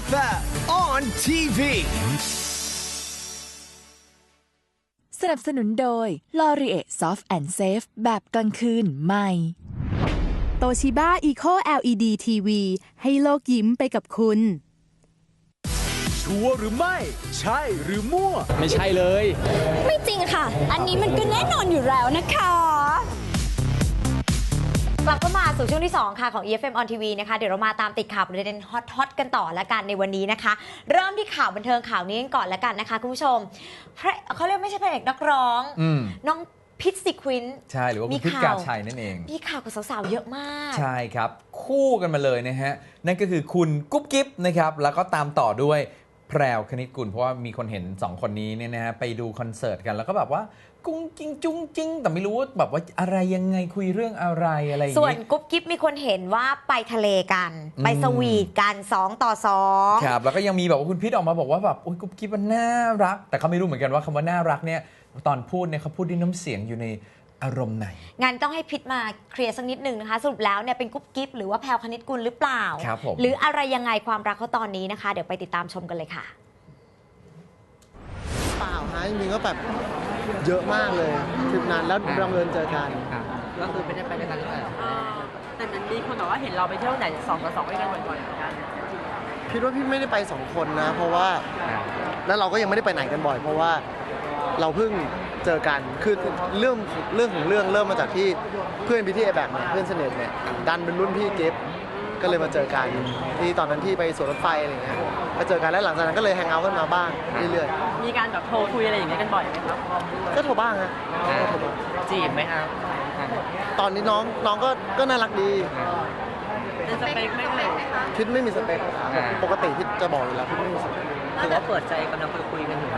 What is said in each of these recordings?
FM on TV. สนับสนุนโดย l o r i e Soft and Safe แบบกลางคืนใหม่ โตชิบ้าอีโค LED TV ให้โลกยิ้มไปกับคุณ ชัวร์หรือไม่ ใช่หรือมั่ว ไม่ใช่เลย ไม่จริงค่ะ อันนี้มันก็แน่นอนอยู่แล้วนะคะ กลับเข้ามาสู่ช่วงที่ 2 ค่ะ ของ EFM on TV นะคะ เดี๋ยวเรามาตามติดข่าวประเด็นฮอตฮอตๆกันต่อละกันในวันนี้นะคะ เริ่มที่ข่าวบันเทิงข่าวนี้กันก่อนละกันนะคะ คุณผู้ชมพระเขาเรียกไม่ใช่พระเอกนักร้องอืมน้องพิษสิควินใช่หรือว่ามีคุณพิษข่าวกาชัยนั่นเองมีข่าวกับสาวๆเยอะมาก ใช่ครับ คู่กันมาเลยนะฮะ นั่นก็คือคุณกุ๊บกิ๊บนะครับแล้วก็ตามต่อด้วยแพรวคณิตกุลเพราะว่ามีคนเห็น 2 คนนี้เนี่ยนะฮะไปดูคอนเสิร์ตกันแล้วก็แบบว่า กุ้งกิ้งจุ้งจิ้งแต่ไม่รู้ว่าแบบว่าอะไรยังไงคุยเรื่องอะไรอะไรอย่างส่วนงี้ กุ๊บกิ๊บมีคนเห็นว่าไปทะเลกัน อืม ไปสวีทกัน2ต่อ2ครับแล้วก็ยังมีแบบว่าคุณพิษออกมาบอกว่าแบบโอ้ยกุ๊บกิ๊บมันน่ารัก แต่เขาไม่รู้เหมือนกันว่าคำว่าน่ารักเนี่ยตอนพูดเนี่ยเขาพูดด้วยน้ำเสียงอยู่ในอารมณ์ไหน งานต้องให้พิษมาเคลียร์สักนิดหนึ่งนะคะ สรุปแล้วเนี่ยเป็นกุ๊บกิ๊บหรือว่าแพลวคณิตกุลหรือเปล่า ครับผม หรืออะไรยังไงความรักเขาตอนนี้นะคะ เดี๋ยวไปติดตามชมกันเลยค่ะ เปล่าฮะจริงๆก็แบบ เยอะมากเลยทริปนั้นแล้วบังเอิญเจอกันก็คือไม่ได้ไปด้วยกันหรือเปล่าแต่มันมีคนบอกว่าเห็นเราไปเที่ยวไหนสองต่อสองด้วยกันบ่อยๆเหมือนกันคิดว่าพี่ไม่ได้ไปสองคนนะ เพราะว่าแล้วเราก็ยังไม่ได้ไปไหนกันบ่อย เพราะว่าเราเพิ่งเจอกันคือเรื่องเรื่องของเรื่องเริ่มมาจากที่เพื่อนพี่ที่เอแบกเนี่ยเพื่อนสนิทเนี่ยดันเป็นรุ่นพี่เก็บก็เลยมาเจอกันที่ตอนนั้นที่ไปสวนรถไฟอะไรเงี้ยมาเจอกันแล้วหลังจากนั้นก็เลยแฮงเอาท์กันมาบ้างเรื่อยมีการแบบโทรคุยอะไรอย่างเงี้ยกันบ่อยไหมครับๆ ก็โทรบ้างฮะก็โทรบ้างจีบไหมครับตอนนี้น้องน้องก็ก็น่ารักดีเป็นสเปคไหมเลยพิษไม่มีสเปคปกติพิษจะบอกอยู่แล้วพิษไม่มีสเปคถือว่าเปิดใจกำลังคุยคุยกันอยู่ไหม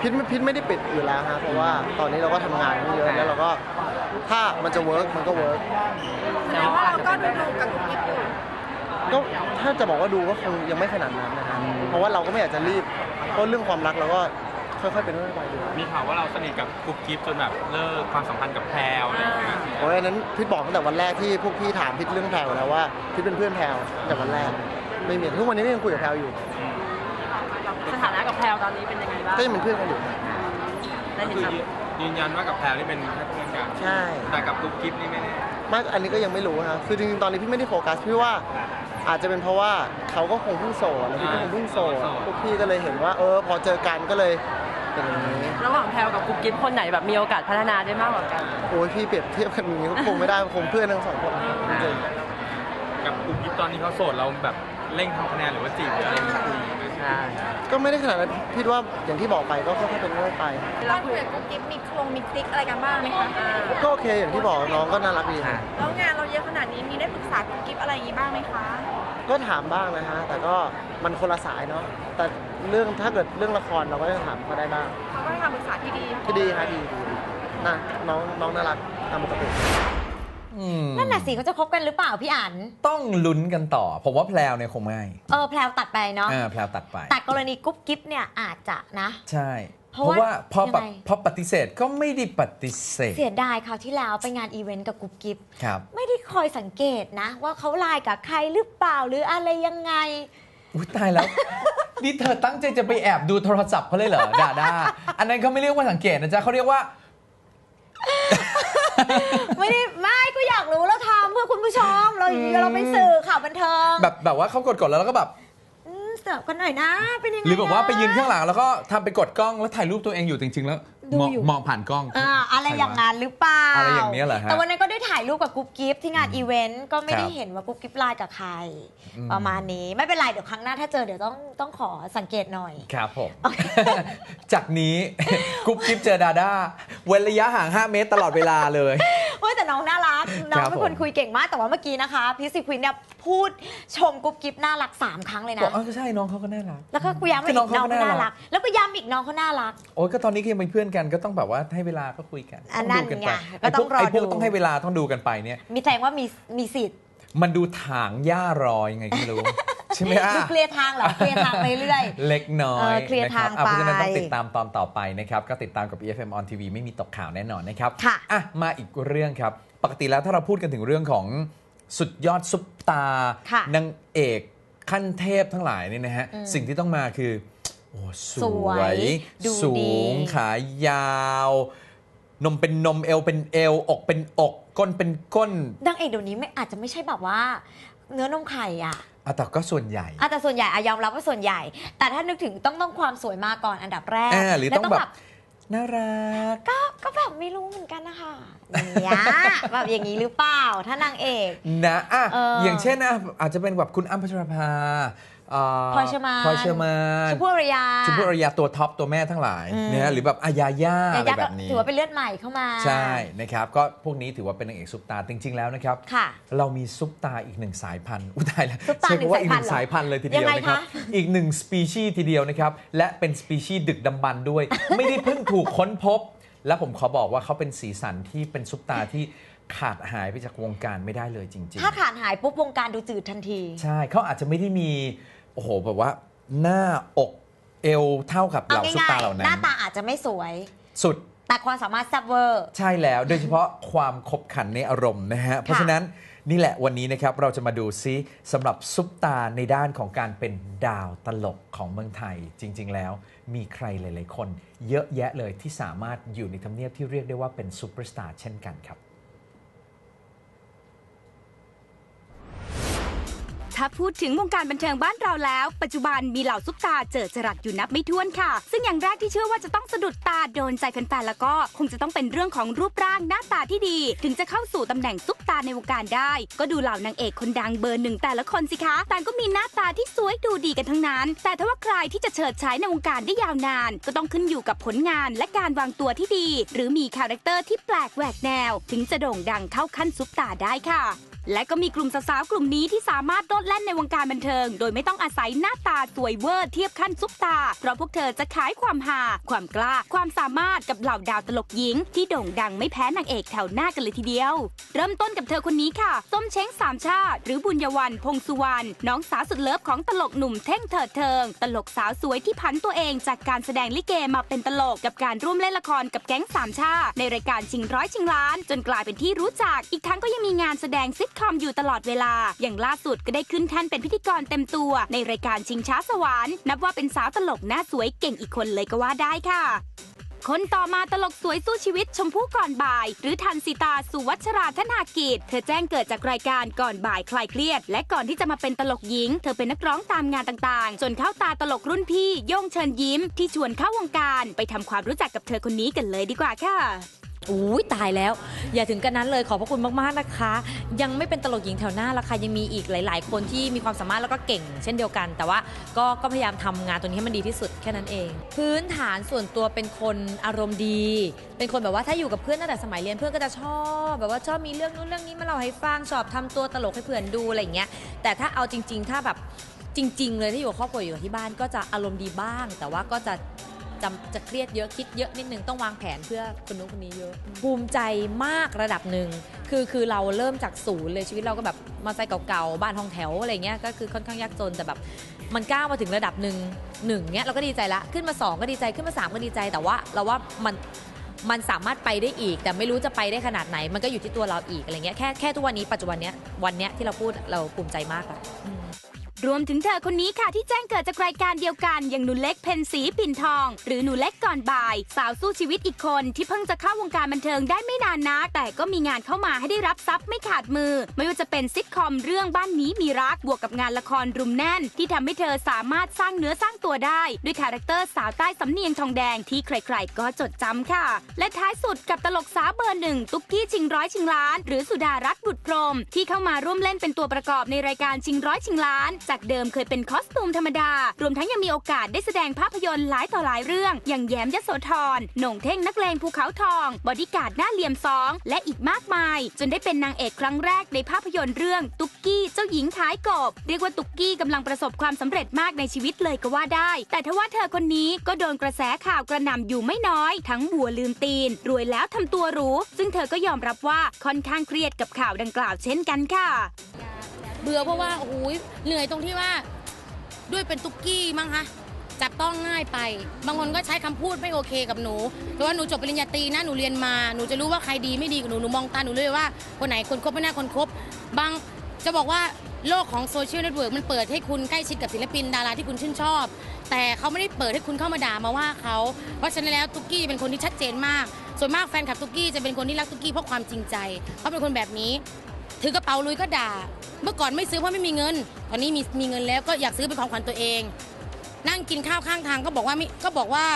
พิษไม่พิษไม่ได้ปิดอยู่แล้วฮะเพราะว่าตอนนี้เราก็ทำงานเยอะแล้วเราก็ถ้ามันจะเวิร์กมันก็เวิร์กแต่ว่าเราก็ดูดูกับก็ถ้าจะบอกว่าดูก็คงยังไม่ขนาดนั้นนะฮะเพราะว่าเราก็ไม่อยากจะรีบเพราะเรื่องความรักเราก็ ค่อยๆเป็นค่อยๆไปดีกว่ามีข่าวว่าเราสนิทกับกุ๊บกิ๊บจนแบบเลิกความสัมพันธ์กับแพรวอะไรอย่างเงี้ยโอ้ยอันนั้นพิษบอกตั้งแต่วันแรกที่พวกพี่ถามพิษเรื่องแพรวแล้วว่าพิษเป็นเพื่อนแพรวตั้งแต่วันแรกไม่มีทุกวันนี้ก็ยังคุยกับแพรวอยู่ สถานะกับแพลวตอนนี้เป็นยังไงบ้างก็ยังเป็นเพื่อนกันอยู่ ได้ก็เห็นคือแบบยืนยันว่ากับแพรวนี่เป็นแค่เพื่อนกันใช่ แต่กับกุ๊บกิ๊บนี่ไม่แน่ไม่อันนี้ก็ยังไม่รู้นะคือจริงๆตอนนี้พี่ไม่ได้โฟกัสพี่ว่าอาจจะเป็นเพราะว่าเขาก็คงเพิ่งโสดแล้วพี่ก็คงเพิ่งโสดพวกพี่ก็เลยเห็นว่า เออ พอเจอกันก็เลย เป็นอย่างนี้ระหว่างแพลวกับกุ๊บกิ๊บคนไหนแบบมีโอกาสพัฒนาได้มากกว่ากัน โอ้ยพี่เปรียบเทียบกันอย่างนี้ก็คงไม่ได้คงเพื่อนทั้งสองคนจริงกับกุ๊บกิ๊บตอนนี้เขาโสดเราแบบเร่งทำคะแนนหรือว่าจีบหรืออะไรอย่างเงี้ยคุยไหม ๆก็ไม่ได้ขนาดนั้นพี่ว่าอย่างที่บอกไปก็ค่อยๆเป็นค่อยๆไปเราคุยกับกุ๊กกิ๊บมีโครงมีคลิกอะไรกันบ้างไหมคะก็โอเคอย่างที่บอกน้องก็น่ารักดีแล้วงานเราเยอะขนาดนี้มีได้ปรึกษากุ๊กกิ๊บอะไรอย่างงี้บ้างไหมคะก็ถามบ้างนะฮะ แต่ก็มันคนละสายเนาะ แต่เรื่องถ้าเกิดเรื่องละครเราก็จะถามเขาได้บ้างเขาก็ให้คำปรึกษาที่ดีก็ดีฮะดีดีดีนะน้องน้องน่ารักตามปกติอืม นั่นน่ะสิเขาจะคบกันหรือเปล่าพี่อันต้องลุ้นกันต่อ ผมว่าแพรวเนี่ยคงไม่เออแพลวตัดไปเนาะอ่าแพรวตัดไป แต่กรณีกุ๊บกิ๊บเนี่ยอาจจะนะ ใช่ เพเพราะราะว่าว่าพอยังปะไงพอปฏิเสธก็ไม่ได้ปฏิเสธ เสียดายคราวที่แล้วไปงานอีเวนต์กับกุ๊บกิ๊บครับไม่ได้คอยสังเกตนะ ว่าเขาไลน์กับใครหรือเปล่าหรืออะไรยังไงอุ้ยตายแล้วนี่เธอตั้งใจจะไปแอบดูโทรศัพท์เขาเลยเหรอดาด้าอันนั้นเขาไม่เรียกว่าสังเกตนะจ๊ะเขาเรียกว่า ไม่ได้ไม่ก็อยากรู้เราทำเพื่อคุณผู้ชมเราเราเป็นสื่อข่าวบันเทิง แบบแบบว่าเขากดกดๆแล้วแล้วก็แบบ เสิร์ฟกันหน่อยนะ เป็นยังไงหรือแบบว่าไปยืนข้างหลังหลังแล้วก็ทำไปกดกล้องแล้วถ่ายรูปตัวเองอยู่จริง ๆ แล้วดูมองอยู่มองผ่านกล้องอ่าอะไรอย่างนั้นหรือเปล่าอะไรอย่างเนี้ยเหรอฮะแต่วันนั้นก็ได้ถ่ายรูปกับกุ๊บกิ๊บที่งานอีเวนต์ก็ไม่ได้ครับเห็นว่ากุ๊บกิ๊บไลน์กับใครอืมประมาณนี้ไม่เป็นไรเดี๋ยวครั้งหน้าถ้าเจอเดี๋ยวต้องต้องขอสังเกตหน่อยครับผมจากนี้กุ๊บกิ๊บเจอดาด้าเว้นระยะห่าง 5 เมตรตลอดเวลาเลยเฮ้ยแต่น้องน่ารัก น้องครับเป็นคนผมคุยเก่งมากแต่ว่าเมื่อกี้นะคะพี่สิควินเนี่ยพูดชมกุ๊บกิ๊บน่ารักสามครั้งเลยบอกนะเออใช่น้องเขาก็น่ารัก แล้วก็กูย้ำคือีอกน้องน้องเขาก็เขาน่าน่ารัรักกแล้วก็ย้ำอีกน้องเขาน่ารัก โอ้ยก็ตอนนี้ก็ยังเป็นเพื่อนกันก็ต้องแบบว่าให้เวลาก็คุยกันอันต้องดูกันไปนั่นไงก็ต้องรอไอ้พวกดูต้องให้เวลาต้องดูกันไปเนี่ย มีแสดงว่ามีมีสิทธิ์ มันดูถางหญ้ารอยังไงก็ไม่รู้ใช่ไหมอะดูเคลียร์ทางเหรอ เคลียร์ทางไปเรื่อย เล็กน้อเอยอเคลียร์นะครับทางอะเพราะฉะนั้นไปต้องติดตามตอนต่อไปนะครับ ก็ติดตามกับ EFM on TV ไม่มีตกข่าวแน่นอนนะครับ ค่ะ อะ มาอีกเรื่องครับ ปกติแล้วถ้าเราพูดกันถึงเรื่องของสุดยอดซุปตา ค่ะนางเอกขั้นเทพทั้งหลายนี่นะฮะ อืมสิ่งที่ต้องมาคือ โอ้สสววย ย ดูสูดีงขายาว นมเป็นนม เอวเป็นเอว อกเป็นอก ก้นเป็นก้นนางเอกเดี๋ยวนี้ไม่อาจจะไม่ใช่แบบว่า เนื้อนมไข่อะอะแต่ก็ส่วนใหญ่ อะแต่ส่วนใหญ่อะยอมรับว่าส่วนใหญ่ แต่ถ้านึกถึงต้องต้องความสวยมาก่อนอันดับแรกอ่าหรือและต้องแบบ น่ารัก ก็ก็แบบไม่รู้เหมือนกันนะคะอย่างเงี้ยแบบอย่างนี้หรือเปล่า ถ้านางเอกนะอะเอออ อย่างเช่นนะอาจจะเป็นแบบคุณอ้ำพัชราภาเพลอยเชอร์มานพลอยเชอร์มานชมพู่อารยาชมพู่อารยาตัวท็อปตัวแม่ทั้งหลายอืมนะฮะหรือแบบอายาย่าอะไรยายาแบก็บนี้ถือว่าเป็นเลือดใหม่เข้ามา ใช่นะครับก็พวกนี้ถือว่าเป็นนางเอกซุปตาจริง ๆ แล้วนะครับค่ะเรามีซุปตาอีกหนึ่งสายพันธุ์อุ้ยตายแล้วซุปตาใช้คำว่าหนึ่อีงกหนึ่งสาสายยพัพันนธุ์ธุ์เหรอเลยทีเดียวยังไงนะครับคะอีกหนึ่งสปีชีส์ทีเดียวนะครับและเป็นสปีชีส์ดึกดำบรรพ์ด้วย ไม่ได้เพิ่งถูกค้นพบ และผมขอบอกว่าเขาเป็นสีสันที่เป็นซุปตาที่ ขาดหายไปจากวงการไม่ได้เลยจริง ถ้าขาดหายปุ๊บวงการดูจืดทันที ๆ ใช่เขาอาจจะไม่ได้มี โอ้โหแบบว่า หน้าอกเอวเท่ากับเหเอาล่าซุปง่าตายเหล่าๆนั้หน้านตาอาจจะไม่สวย สุด แต่ความสามารถแซ่บเวอร์ ใช่แล้วโดยเฉพาะความขบขันในอารมณ์นะฮะ เพราะฉะนั้นนี่แหละวันนี้นะครับเราจะมาดูซิสำหรับซุปตาในด้านของการเป็นดาวตลกของเมืองไทย จริง ๆ แล้ว มีใครหลาย ๆ คน เยอะแยะเลยที่สามารถอยู่ในทำเนียบที่เรียกได้ว่าเป็นซูเปอร์สตาร์เช่นกันครับ ถ้าพูดถึงวงการบันเทิงบ้านเราแล้ว ปัจจุบันมีเหล่าซุปตาเจอจรัสอยู่นับไม่ถ้วนค่ะ ซึ่งอย่างแรกที่เชื่อว่าจะต้องสะดุดตาโดนใจแฟนๆแล้วก็คงจะต้องเป็นเรื่องของรูปร่างหน้าตาที่ดี ถึงจะเข้าสู่ตำแหน่งซุปตาในวงการได้ ก็ดูเหล่านางเอกคนดังเบอร์หนึ่งแต่ละคนสิคะต่างก็มีหน้าตาที่สวยดูดีกันทั้งนั้น แต่ถ้าว่าใครที่จะเฉิดฉายในวงการได้ยาวนาน ก็ต้องขึ้นอยู่กับผลงานและการวางตัวที่ดี หรือมีคาแรคเตอร์ที่แปลกแหวกแนว ถึงจะโด่งดังเข้าขั้นซุปตาได้ค่ะ และก็มีกลุ่มสาวๆกลุ่มนี้ที่สามารถโดดแล่นในวงการบันเทิง โดยไม่ต้องอาศัยหน้าตาสวยเวอร์เทียบขั้นซุปตา เพราะพวกเธอจะขายความหา ความกล้า ความสามารถกับเหล่าดาวตลกหญิง ที่โด่งดังไม่แพ้นางเอกแถวหน้ากันเลยทีเดียว เริ่มต้นกับเธอคนนี้ค่ะ ส้มเช้งสามชาติหรือบุญยวันพงสุวรรณน้องสาวสุดเลิฟของตลกหนุ่มเท่งเถิดเทิง ตลกสาวสวยที่ผันตัวเองจากการแสดงลิเกมาเป็นตลกกับการร่วมเล่นละครกับแก๊งสามชาติในรายการชิงร้อยชิงล้าน จนกลายเป็นที่รู้จัก อีกทั้งก็ยังมีงานแสดงซิทคอมอยู่ตลอดเวลา อย่างล่าสุดก็ได้ขึ้นแท่นเป็นพิธีกรเต็มตัว ในรายการชิงช้าสวรรค์นับว่าเป็นสาวตลกหน้าสวยเก่งอีกคนเลยก็ว่าได้ค่ะคนต่อมาตลกสวยสู้ชีวิตชมพู่ก่อนบ่าย หรือทันสิตาสุวัชราธนากิจ เธอแจ้งเกิดจากรายการก่อนบ่ายคลายเครียด และก่อนที่จะมาเป็นตลกหญิง เธอเป็นนักร้องตามงานต่างๆ จนเข้าตาตลกรุ่นพี่ ย่งเชิญยิ้ม ที่ชวนเข้าวงการ ไปทำความรู้จักกับเธอคนนี้กันเลยดีกว่าค่ะ อุ้ยตายแล้ว อย่าถึงกันนั้นเลยขอบพระคุณมากๆนะคะ ยังไม่เป็นตลกหญิงแถวหน้าละค่ะยังมีอีกหลาย ๆ คนที่มีความสามารถแล้วก็เก่ง เช่นเดียวกัน แต่ว่าก็ก็พยายามทำงานตัวนี้ให้มันดีที่สุดแค่นั้นเอง พื้นฐานส่วนตัวเป็นคนอารมณ์ดี เป็นคนแบบว่าถ้าอยู่กับเพื่อนตั้งแต่สมัยเรียนเพื่อนก็จะชอบ แบบว่าชอบมีเรื่องนู้นเรื่องนี้มาเล่าให้ฟังชอบทำตัวตลกให้เพื่อนดูอะไรอย่างเงี้ยแต่ถ้าเอาจริง ๆ ถ้าแบบจริง ๆ เลยที่อยู่กับครอบครัวอยู่กับที่บ้านก็จะอารมณ์ดีบ้าง แต่ว่าก็จะ จะจะเครียดเยอะคิดเยอะนิดนึงต้องวางแผนเพื่อคนนู้นคนนี้เยอะ ภูมิใจมากระดับหนึ่งคือคือเราเริ่มจากศูนย์เลยชีวิตเราก็แบบมาใส่เก่าๆบ้านห้องแถวอะไรเงี้ยก็คือค่อนข้างยากจนแต่แบบมันก้าวมาถึงระดับหนึ่งหนึ่งเนี้ยเราก็ดีใจละขึ้นมาสองก็ดีใจขึ้นมาสามก็ดีใจ แต่ว่าเราว่ามันมันสามารถไปได้อีก แต่ไม่รู้จะไปได้ขนาดไหน มันก็อยู่ที่ตัวเราอีกอะไรเงี้ยแค่แค่ทุกวันนี้ปัจจุบันเนี้ยวันเนี้ยที่เราพูดเราภูมิใจมากอะอืม รวมถึงเธอคนนี้ค่ะที่แจ้งเกิดจากรายการเดียวกัน อย่างหนูเล็กเพนสีปิ่นทอง หรือหนูเล็กก่อนบ่าย สาวสู้ชีวิตอีกคนที่เพิ่งจะเข้าวงการบันเทิงได้ไม่นานนัก แต่ก็มีงานเข้ามาให้ได้รับทรัพย์ไม่ขาดมือ ไม่ว่าจะเป็นซิทคอมเรื่องบ้านนี้มีรักบวกกับงานละครรุมแน่น ที่ทำให้เธอสามารถสร้างเนื้อสร้างตัวได้ ด้วยคาแรคเตอร์สาวใต้สำเนียงทองแดงที่ใครๆก็จดจำค่ะ และท้ายสุดกับตลกสาวเบอร์หนึ่งตุ๊กกี้ชิงร้อยชิงล้าน หรือสุดารัตน์บุตรพรมที่เข้ามาร่วมเล่นเป็นตัวประกอบในรายการชิงร้อยชิงล้านจากเดิมเคยเป็นคอสตูมธรรมดา รวมทั้งยังมีโอกาสได้แสดงภาพยนตร์หลายต่อหลายเรื่อง อย่างแย้มยโสธรหน่งเท่งนักเลงภูเขาทอง บอดี้การ์ดหน้าเหลี่ยมสองและอีกมากมาย จนได้เป็นนางเอกครั้งแรกในภาพยนตร์เรื่องตุ๊กกี้เจ้าหญิงขายกบ เรียกว่าตุ๊กกี้กำลังประสบความสำเร็จมากในชีวิตเลยก็ว่าได้ แต่ทว่าเธอคนนี้ก็โดนกระแสข่าวกระหน่ำอยู่ไม่น้อย ทั้งบัวลืมตีน รวยแล้วทำตัวหรูซึ่งเธอก็ยอมรับว่าค่อนข้างเครียดกับข่าวดังกล่าวเช่นกันค่ะ เบื่อเพราะว่าโอ้โหเหนื่อยตรงที่ว่าด้วยเป็นตุ๊กกี้มั้งคะจับต้องง่ายไป บางคนก็ใช้คำพูดไม่โอเคกับหนูแต่ว่าหนูจบปริญญาตรีนะหนูเรียนมาหนูจะรู้ว่าใครดีไม่ดีกับหนูหนูมองตาหนูเลยว่าคนไหนคนคบไม่น่าคนคบบางจะบอกว่าโลกของโซเชียลเน็ตเวิร์กมันเปิดให้คุณใกล้ชิดกับศิลปินดาราที่คุณชื่นชอบ แต่เขาไม่ได้เปิดให้คุณเข้ามาด่ามาว่าเขาเพราะฉะนั้นแล้วตุ๊กกี้เป็นคนที่ชัดเจนมาก ส่วนมากแฟนคลับตุ๊กกี้จะเป็นคนที่รักตุ๊กกี้เพราะความจริงใจเขาเป็นคนแบบนี้ ถือกระเป๋าลุยก็ด่า เมื่อก่อนไม่ซื้อเพราะไม่มีเงิน ตอนนี้มีมีเงินแล้วก็อยากซื้อเป็นของขวัญตัวเอง นั่งกินข้าวข้างทางก็บอกว่าไม่ก็บอกว่า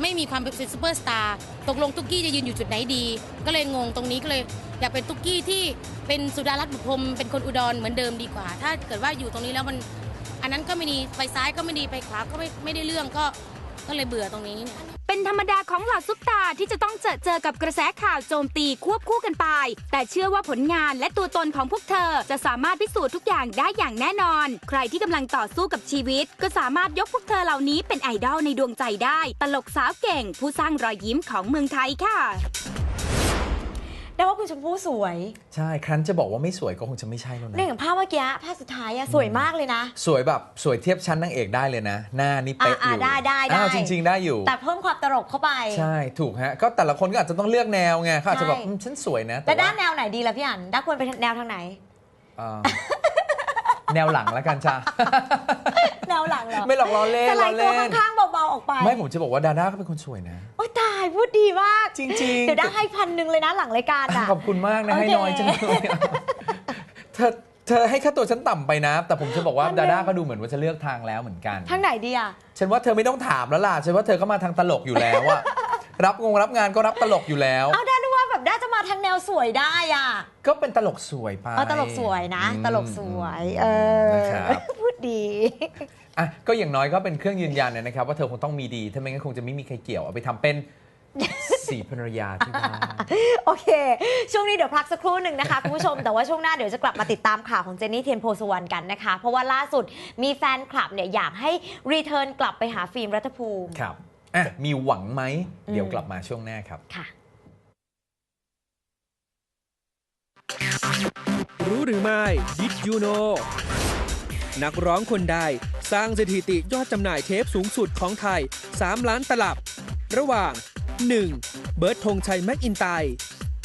ไม่มีความเป็นซูเปอร์สตาร์ตกลงตุ๊กกี้จะยืนอยู่จุดไหนดี ก็เลยงงตรงนี้ก็เลยอยากเป็นตุ๊กกี้ที่เป็นสุดารัตน์บุพรมเป็นคนอุดรเหมือนเดิมดีกว่า ถ้าเกิดว่าอยู่ตรงนี้แล้วมันอันนั้นก็ไม่ดีไปซ้ายก็ไม่ดีไปขวาก็ไม่ไม่ได้เรื่องก็ก็เลยเบื่อตรงนี้ เป็นธรรมดาของเหล่าซุปตาที่จะต้องเจอเจอกับกระแสข่าวโจมตีควบคู่กันไป แต่เชื่อว่าผลงานและตัวตนของพวกเธอจะสามารถพิสูจน์ทุกอย่างได้อย่างแน่นอน ใครที่กำลังต่อสู้กับชีวิต ก็สามารถยกพวกเธอเหล่านี้เป็นไอดอลในดวงใจได้ ตลกสาวเก่ง ผู้สร้างรอยยิ้มของเมืองไทยค่ะ แต่ว่าคุณชมพู่สวย ใช่ ครั้นจะบอกว่าไม่สวยก็คงจะไม่ใช่แล้วในนะอย่างภาพเมื่อกี้ภาพสุดท้ายอะสวยมากเลยนะ สวยแบบสวยเทียบชั้นนางเอกได้เลยนะ หน้านี่เป๊ะอ่าอยู่ได้ได้ได้อ้าวจริง ๆ ได้อยู่ แต่เพิ่มความตลกเข้าไป ใช่ถูกฮะ ก็แต่ละคนก็อาจจะต้องเลือกแนวไงเขาอาจจะแบบใช่อืมฉันสวยนะแต่แต่ด้าว่านแนวไหนดีล่ะพี่อันด้านควรเป็นแนวทางไหนอ่าแนวหลังแล้วกันจ้า แนวหลังเหรอไม่หลอกล้อเล่นสไลล้อด์ตัเล่วนข้างๆเบาๆออกไปไม่ผมจะบอกว่าดาด้าก็เป็นคนสวยนะ โอ้ตายพูดดีมากจริงๆ เดี๋ยวด้าให้พันหนึ่งเลยนะหลังรายการอะขอบคุณมากนะโอเคให้น้อยจังเลยอะเธอเธอให้ค่าตัวฉันต่ำไปนะ แต่ผมจะบอกว่าทำไมดาด้าก็ดูเหมือนว่าจะเลือกทางแล้วเหมือนกัน ทางไหนดีอะฉันว่าเธอไม่ต้องถามแล้วล่ะ ฉันว่าเธอก็มาทางตลกอยู่แล้วอะ รับงงรับงานก็รับตลกอยู่แล้ว เอาด้านึกว่าแบบด้าจะมาทางแนวสวยได้อะ ก็เป็นตลกสวยไปเอาตลกสวยนะ อืมตลกสวย เออนะครับ พูดดี อะก็อย่างน้อยก็เป็นเครื่องยืนยันนะครับ ว่าเธอคงต้องมีดี ถ้าไม่งั้นคงจะไม่มีใครเกี่ยวเอาไปทำเป็นสีภรรยาที่บ้าน โอเค ช่วงนี้เดี๋ยวพักสักครู่หนึ่งนะคะ คุณผู้ชม แต่ว่าช่วงหน้าเดี๋ยวจะกลับมาติดตามข่าวของเจนนี่เทียนโพสุวรรณกันนะคะ เพราะว่าล่าสุดมีแฟนคลับเนี่ยอยากให้รีเทิร์นกลับไปหาฟิล์มรัฐภูมิ ครับอะมีหวังไหม เดี๋ยวอืมกลับมาช่วงหน้าครับ ค่ะ รู้หรือไม่ Did you know นักร้องคนใด สร้างสถิติยอดจำหน่ายเทปสูงสุดของไทย 3 ล้านตลับ ระหว่าง 1. เบิร์ดธงชัยแม็กอินไต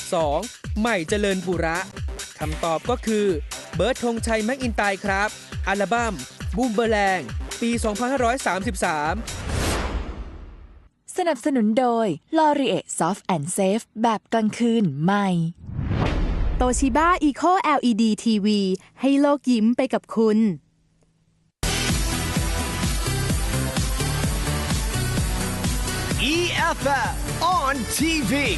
2. ใหม่เจริญปุระคำตอบก็คือ เบิร์ดธงชัยแม็กอินไตครับ อัลบั้มบูมเบอร์แรงปี 2533 สนับสนุนโดย l o r i e Soft and Safe แบบกลางคืนใหม่โตชิบ้า Eco LED TV ให้โลกยิ้มไปกับคุณ On TV